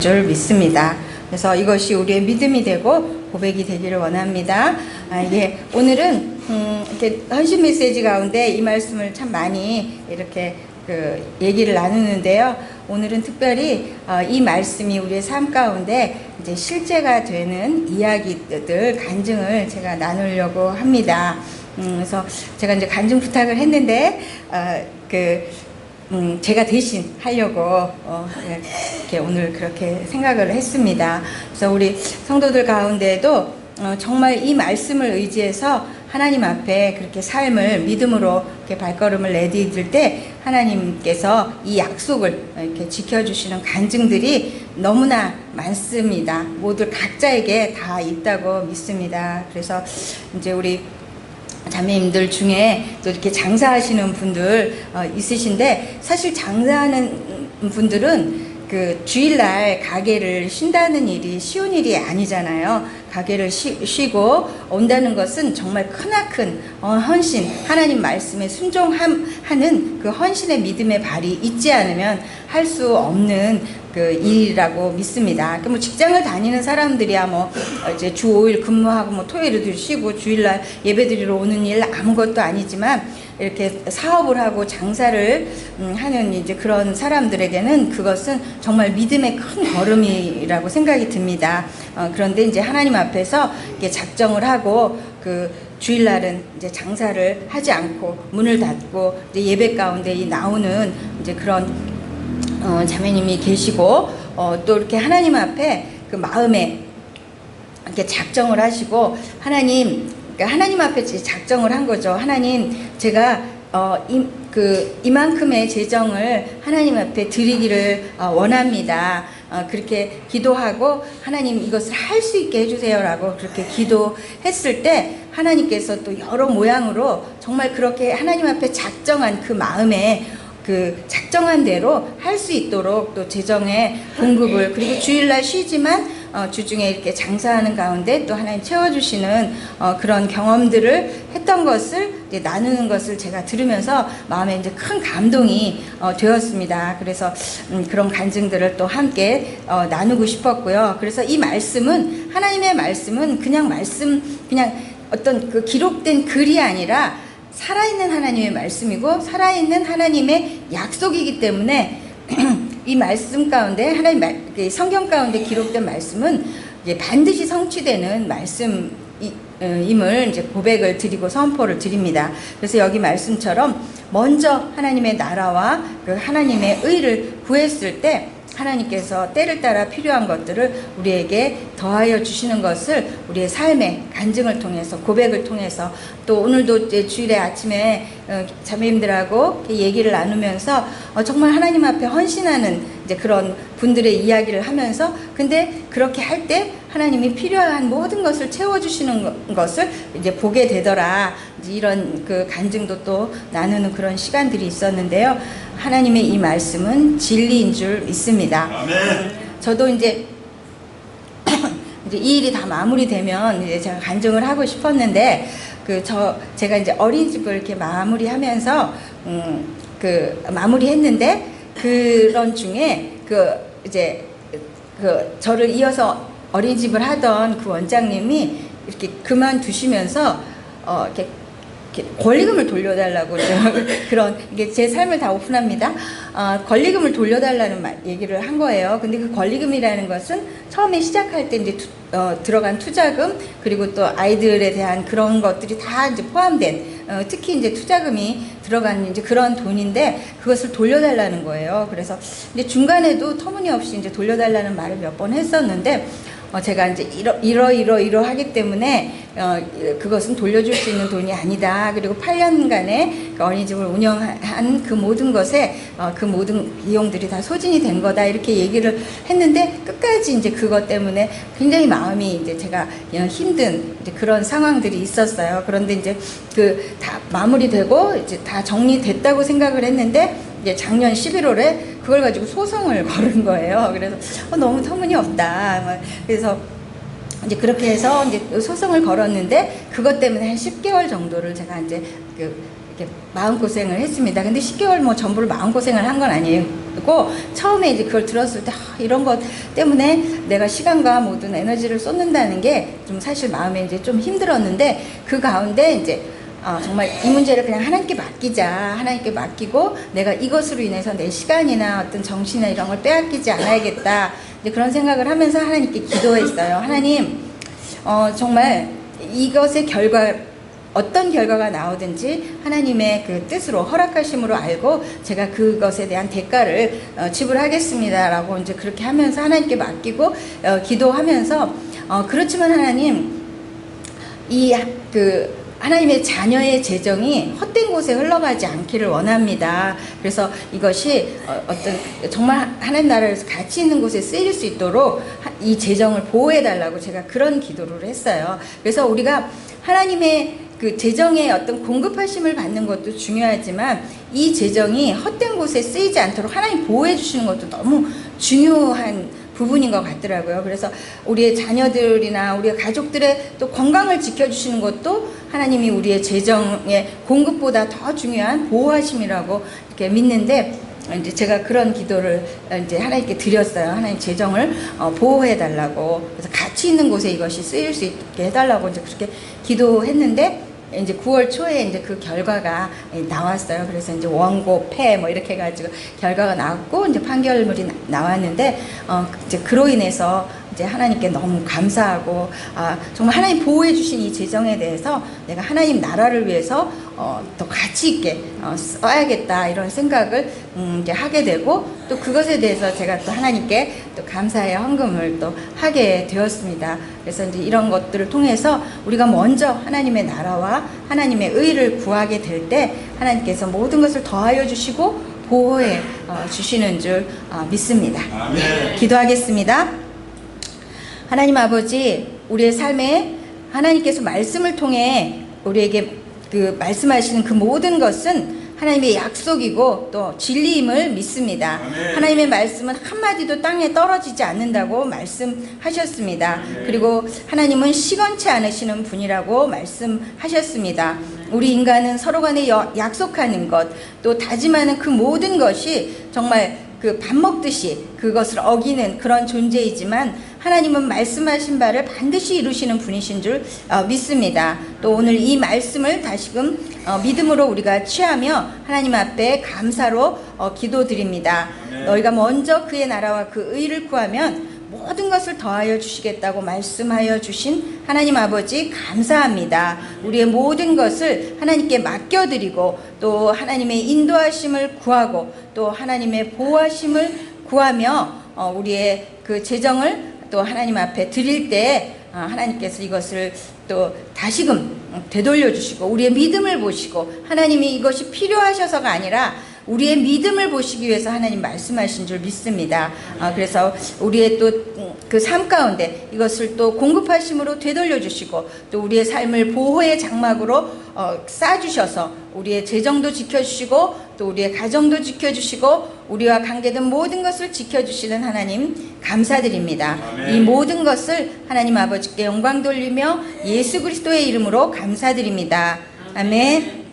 줄 믿습니다. 그래서 이것이 우리의 믿음이 되고 고백이 되기를 원합니다. 아, 예, 오늘은 음, 이렇게 헌신 메시지 가운데 이 말씀을 참 많이 이렇게 그 얘기를 나누는데요. 오늘은 특별히 어, 이 말씀이 우리의 삶 가운데 이제 실제가 되는 이야기들 간증을 제가 나누려고 합니다. 음, 그래서 제가 이제 간증 부탁을 했는데 어, 그 음, 제가 대신 하려고 어, 예, 이렇게 오늘 그렇게 생각을 했습니다. 그래서 우리 성도들 가운데도 어, 정말 이 말씀을 의지해서 하나님 앞에 그렇게 삶을 믿음으로 이렇게 발걸음을 내디딜 때 하나님께서 이 약속을 이렇게 지켜주시는 간증들이 너무나 많습니다. 모두 각자에게 다 있다고 믿습니다. 그래서 이제 우리 자매님들 중에 또 이렇게 장사하시는 분들 어, 있으신데 사실 장사하는 분들은 그 주일날 가게를 쉰다는 일이 쉬운 일이 아니잖아요. 가게를 쉬, 쉬고 온다는 것은 정말 크나큰 어, 헌신, 하나님 말씀에 순종하는 그 헌신의 믿음의 발이 있지 않으면 할 수 없는 그 일이라고 믿습니다. 그뭐 직장을 다니는 사람들이야 뭐 이제 주 5일 근무하고 뭐 토요일에도 쉬고 주일날 예배드리러 오는 일 아무것도 아니지만 이렇게 사업을 하고 장사를 음, 하는 이제 그런 사람들에게는 그것은 정말 믿음의 큰 걸음이라고 생각이 듭니다. 어, 그런데 이제 하나님 앞에서 이렇게 작정을 하고 그 주일날은 이제 장사를 하지 않고 문을 닫고 이제 예배 가운데 이 나오는 이제 그런 어, 자매님이 계시고 어, 또 이렇게 하나님 앞에 그 마음에 이렇게 작정을 하시고 하나님 그러니까 하나님 앞에 작정을 한 거죠. 하나님 제가 어, 이, 그 이만큼의 재정을 하나님 앞에 드리기를 어, 원합니다. 어, 그렇게 기도하고 하나님 이것을 할 수 있게 해주세요라고 그렇게 기도했을 때 하나님께서 또 여러 모양으로 정말 그렇게 하나님 앞에 작정한 그 마음에 그 작정한 대로 할 수 있도록 또 재정의 공급을 그리고 주일날 쉬지만 어, 주중에 이렇게 장사하는 가운데 또 하나님 채워주시는 어, 그런 경험들을 했던 것을 나누는 것을 제가 들으면서 마음에 이제 큰 감동이 어, 되었습니다. 그래서 음, 그런 간증들을 또 함께 어, 나누고 싶었고요. 그래서 이 말씀은 하나님의 말씀은 그냥 말씀 그냥 어떤 그 기록된 글이 아니라 살아있는 하나님의 말씀이고 살아있는 하나님의 약속이기 때문에 이 말씀 가운데 하나님 말, 그 성경 가운데 기록된 말씀은 반드시 성취되는 말씀임을 이제 고백을 드리고 선포를 드립니다. 그래서 여기 말씀처럼 먼저 하나님의 나라와 그 하나님의 의를 구했을 때 하나님께서 때를 따라 필요한 것들을 우리에게 더하여 주시는 것을 우리의 삶의 간증을 통해서 고백을 통해서 또 오늘도 주일에 아침에 어, 자매님들하고 얘기를 나누면서 어, 정말 하나님 앞에 헌신하는 이제 그런 분들의 이야기를 하면서 근데 그렇게 할 때 하나님이 필요한 모든 것을 채워주시는 거- 것을 이제 보게 되더라. 이제 이런 그 간증도 또 나누는 그런 시간들이 있었는데요. 하나님의 이 말씀은 진리인 줄 믿습니다. 저도 이제 이제 이 일이 다 마무리되면 이제 제가 간증을 하고 싶었는데 그 저 제가 이제 어린이집을 이렇게 마무리하면서 음 그 마무리했는데 그런 중에 그 이제 그 저를 이어서 어린이집을 하던 그 원장님이 이렇게 그만두시면서 어 이렇게 이렇게 권리금을 돌려달라고 그런 이게 제 삶을 다 오픈합니다. 어, 권리금을 돌려달라는 말, 얘기를 한 거예요. 근데 그 권리금이라는 것은 처음에 시작할 때 이제 투, 어, 들어간 투자금 그리고 또 아이들에 대한 그런 것들이 다 이제 포함된 어, 특히 이제 투자금이 들어간 이제 그런 돈인데 그것을 돌려달라는 거예요. 그래서 이제 중간에도 터무니없이 이제 돌려달라는 말을 몇 번 했었는데 어, 제가 이제 이러, 이러, 이러, 이러 하기 때문에, 어, 그것은 돌려줄 수 있는 돈이 아니다. 그리고 8년간의 그 어린이집을 운영한 그 모든 것에, 어, 그 모든 비용들이 다 소진이 된 거다. 이렇게 얘기를 했는데, 끝까지 이제 그것 때문에 굉장히 마음이 이제 제가 그냥 힘든 이제 그런 상황들이 있었어요. 그런데 이제 그 다 마무리되고, 이제 다 정리됐다고 생각을 했는데, 이제 작년 11월에 그걸 가지고 소송을 걸은 거예요. 그래서 어, 너무 터무니없다. 막 그래서 이제 그렇게 해서 이제 소송을 걸었는데 그것 때문에 한 10개월 정도를 제가 이제 그 이렇게 마음 고생을 했습니다. 근데 10개월 뭐 전부를 마음 고생을 한 건 아니에요. 고 처음에 이제 그걸 들었을 때 아, 이런 것 때문에 내가 시간과 모든 에너지를 쏟는다는 게 좀 사실 마음에 이제 좀 힘들었는데 그 가운데 이제 아, 정말 이 문제를 그냥 하나님께 맡기자. 하나님께 맡기고 내가 이것으로 인해서 내 시간이나 어떤 정신이나 이런 걸 빼앗기지 않아야겠다. 이제 그런 생각을 하면서 하나님께 기도했어요. 하나님, 어, 정말 이것의 결과, 어떤 결과가 나오든지 하나님의 그 뜻으로 허락하심으로 알고 제가 그것에 대한 대가를 어, 지불하겠습니다라고 이제 그렇게 하면서 하나님께 맡기고 어, 기도하면서 어, 그렇지만 하나님 이 그 하나님의 자녀의 재정이 헛된 곳에 흘러가지 않기를 원합니다. 그래서 이것이 어, 어떤 정말 하나님 나라에서 가치 있는 곳에 쓰일 수 있도록 하- 이 재정을 보호해 달라고 제가 그런 기도를 했어요. 그래서 우리가 하나님의 그 재정의 어떤 공급하심을 받는 것도 중요하지만 이 재정이 헛된 곳에 쓰이지 않도록 하나님 보호해 주시는 것도 너무 중요한 부분인 것 같더라고요. 그래서 우리의 자녀들이나 우리의 가족들의 또 건강을 지켜주시는 것도 하나님이 우리의 재정의 공급보다 더 중요한 보호하심이라고 이렇게 믿는데 이제 제가 그런 기도를 이제 하나님께 드렸어요. 하나님 재정을 어, 보호해 달라고 그래서 가치 있는 곳에 이것이 쓰일 수 있게 해달라고 이제 그렇게 기도했는데 이제 9월 초에 이제 그 결과가 나왔어요. 그래서 이제 원고 패 뭐 이렇게 해가지고 결과가 나왔고 이제 판결물이 나- 나왔는데 어 이제 그로 인해서 이제 하나님께 너무 감사하고 아 정말 하나님 보호해 주신 이 재정에 대해서 내가 하나님 나라를 위해서 어 더 가치 있게 어 써야겠다 이런 생각을 음 이제 하게 되고 또 그것에 대해서 제가 또 하나님께 또 감사의 헌금을 또 하게 되었습니다. 그래서 이제 이런 것들을 통해서 우리가 먼저 하나님의 나라와 하나님의 의를 구하게 될 때 하나님께서 모든 것을 더하여 주시고 보호해 어, 주시는 줄 어, 믿습니다. 아멘. 기도하겠습니다. 하나님 아버지, 우리의 삶에 하나님께서 말씀을 통해 우리에게 그 말씀하시는 그 모든 것은 하나님의 약속이고 또 진리임을 믿습니다. 아멘. 하나님의 말씀은 한마디도 땅에 떨어지지 않는다고 말씀하셨습니다. 아멘. 그리고 하나님은 시건치 않으시는 분이라고 말씀하셨습니다. 우리 인간은 서로 간에 여- 약속하는 것, 또 다짐하는 그 모든 것이 정말 그 밥 먹듯이 그것을 어기는 그런 존재이지만 하나님은 말씀하신 바를 반드시 이루시는 분이신 줄 어, 믿습니다. 또 오늘 이 말씀을 다시금 어, 믿음으로 우리가 취하며 하나님 앞에 감사로 어, 기도드립니다. 너희가 먼저 그의 나라와 그 의를 구하면 모든 것을 더하여 주시겠다고 말씀하여 주신 하나님 아버지 감사합니다. 우리의 모든 것을 하나님께 맡겨드리고 또 하나님의 인도하심을 구하고 또 하나님의 보호하심을 구하며 어, 우리의 그 재정을 또 하나님 앞에 드릴 때 어, 하나님께서 이것을 또 다시금 되돌려 주시고 우리의 믿음을 보시고 하나님이 이것이 필요하셔서가 아니라 우리의 믿음을 보시기 위해서 하나님 말씀하신 줄 믿습니다. 아, 그래서 우리의 또 그 삶 가운데 이것을 또 공급하심으로 되돌려 주시고 또 우리의 삶을 보호의 장막으로 어, 쌓아주셔서 우리의 재정도 지켜주시고 또 우리의 가정도 지켜주시고 우리와 관계된 모든 것을 지켜주시는 하나님 감사드립니다. 아멘. 이 모든 것을 하나님 아버지께 영광 돌리며 예수 그리스도의 이름으로 감사드립니다. 아멘.